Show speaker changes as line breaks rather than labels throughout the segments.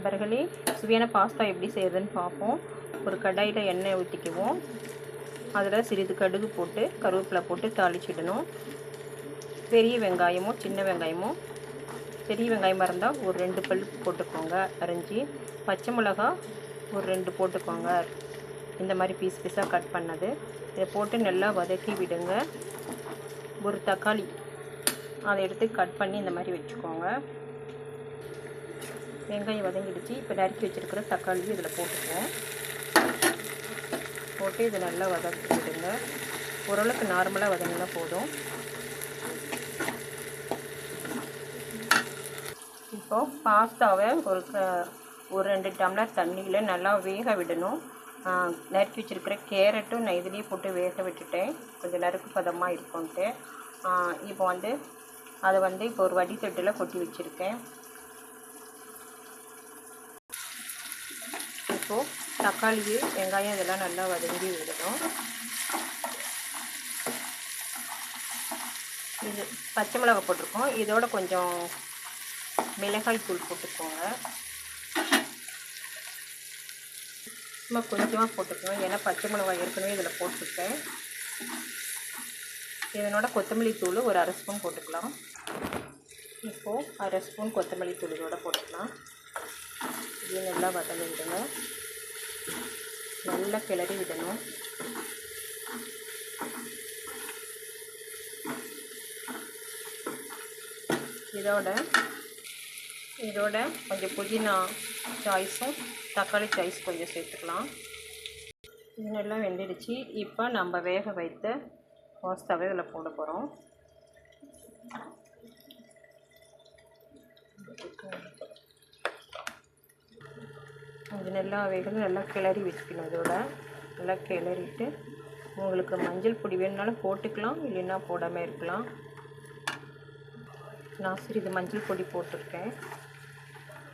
நண்பர்களே சுவையான பாஸ்தா எப்படி செய்யுதுன்னு பார்ப்போம். ஒரு கடாயில் எண்ணெய் ஊற்றிக்குவோம் அதில் சிறிது கடுகு போட்டு கருவேப்பிலை போட்டு தாளிச்சிடணும். பெரிய வெங்காயமோ சின்ன வெங்காயமோ பெரிய வெங்காயமாக இருந்தால் ஒரு ரெண்டு பல் போட்டுக்கோங்க அரிஞ்சு. பச்சை மிளகா ஒரு ரெண்டு போட்டுக்கோங்க. இந்த மாதிரி பீஸ் பீஸாக கட் பண்ணது. இதை போட்டு நல்லா வதக்கி விடுங்க. ஒரு தக்காளி அதை எடுத்து கட் பண்ணி இந்த மாதிரி வச்சுக்கோங்க. வெங்காயம் வதங்கிடுச்சு. இப்போ நறுக்கி வச்சுருக்கிற தக்காளியும் இதில் போட்டுக்குவோம். போட்டு இதை நல்லா வதக்கி விடுங்க. ஓரளவுக்கு நார்மலாக வதங்கினா போதும். இப்போது பாஸ்தாவை ஒரு ஒரு ரெண்டு டம்ளர் தண்ணியில் நல்லா வேக விடணும். நறுக்கி வச்சுருக்கிற கேரட்டும் நான் இதுலேயே போட்டு வேக விட்டுட்டேன். கொஞ்சம் நறுக்கு பதமாக இருக்கும்ன்ட்டு இப்போ வந்து அதை வந்து இப்போ ஒரு வடித்தட்டில் கொட்டி வச்சுருக்கேன். இப்போது தக்காளி வெங்காயம் இதெல்லாம் நல்லா வதங்கி விடணும். இது பச்சை மிளகாய் போட்டிருக்கோம். இதோட கொஞ்சம் மிளகாய் தூள் போட்டுக்கோங்க. சும்மா கொஞ்சமாக போட்டுக்கோங்க ஏன்னா பச்சை மிளகாய் ஏற்கனவே இதில் போட்டிருக்கேன். இதனோட கொத்தமல்லி தூள் ஒரு அரை ஸ்பூன் போட்டுக்கலாம். இப்போது அரை ஸ்பூன் கொத்தமல்லி தூள் இதோட போட்டுக்கலாம். இது நல்லா வதங்கிடுங்க. நல்லா கிளறி விடணும். இதோட இதோட கொஞ்சம் புதினா சாய்ஸும் தக்காளி சாய்ஸ் கொஞ்சம் சேர்த்துக்கலாம். இதெல்லாம் வெந்துடுச்சு. இப்போ நம்ம வேக வைத்த கோஸ்தாவை இதில் போட போகிறோம் இது நல்லா வேகணும் நல்லா கிளறி வச்சுக்கணும் இதோட. நல்லா கிளறிட்டு உங்களுக்கு மஞ்சள் பொடி வேணுனாலும் போட்டுக்கலாம் இல்லைன்னா போடாமல் இருக்கலாம். நான் சிறிது மஞ்சள் பொடி போட்டிருக்கேன்.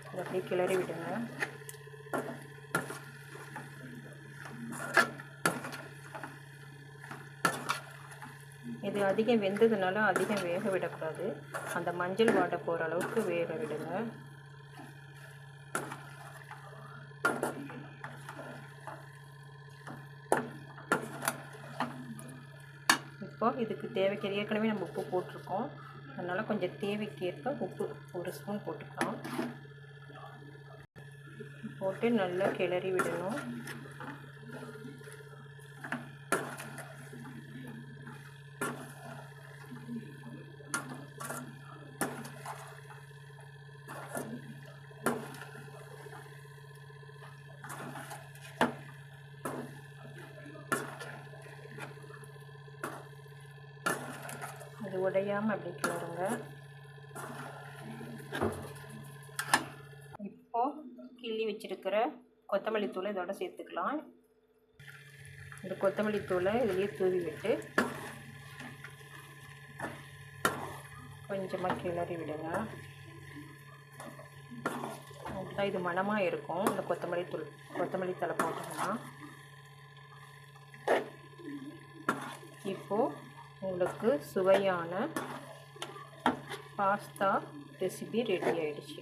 அதை அப்படியே கிளறி விடுங்க. இது அதிகம் வெந்ததுனால அதிகம் வேக விடக்கூடாது. அந்த மஞ்சள் வாடை போகிற அளவுக்கு வேக விடுங்க. இப்போ இதுக்கு தேவைக்கு ஏற்கனவே நம்ம உப்பு போட்டிருக்கோம். அதனால் கொஞ்சம் தேவைக்கேற்ப உப்பு ஒரு ஸ்பூன் போட்டுக்கலாம். போட்டு நல்லா கிளறி விடணும். அது உடையாமல் அப்படி கிளறுங்க இப்போது கிள்ளி வச்சுருக்கிற கொத்தமல்லி தூளை இதோட சேர்த்துக்கலாம். இந்த கொத்தமல்லி தூளை இதுலேயே தூவி விட்டு கொஞ்சமாக கிளறி விடுங்க. அப்பதான் இது மணமாக இருக்கும். இந்த கொத்தமல்லி தூள் கொத்தமல்லி தலை போட்டோம்னா. இப்போது உங்களுக்கு சுவையான பாஸ்தா ரெசிபி ரெடி ஆயிடுச்சு.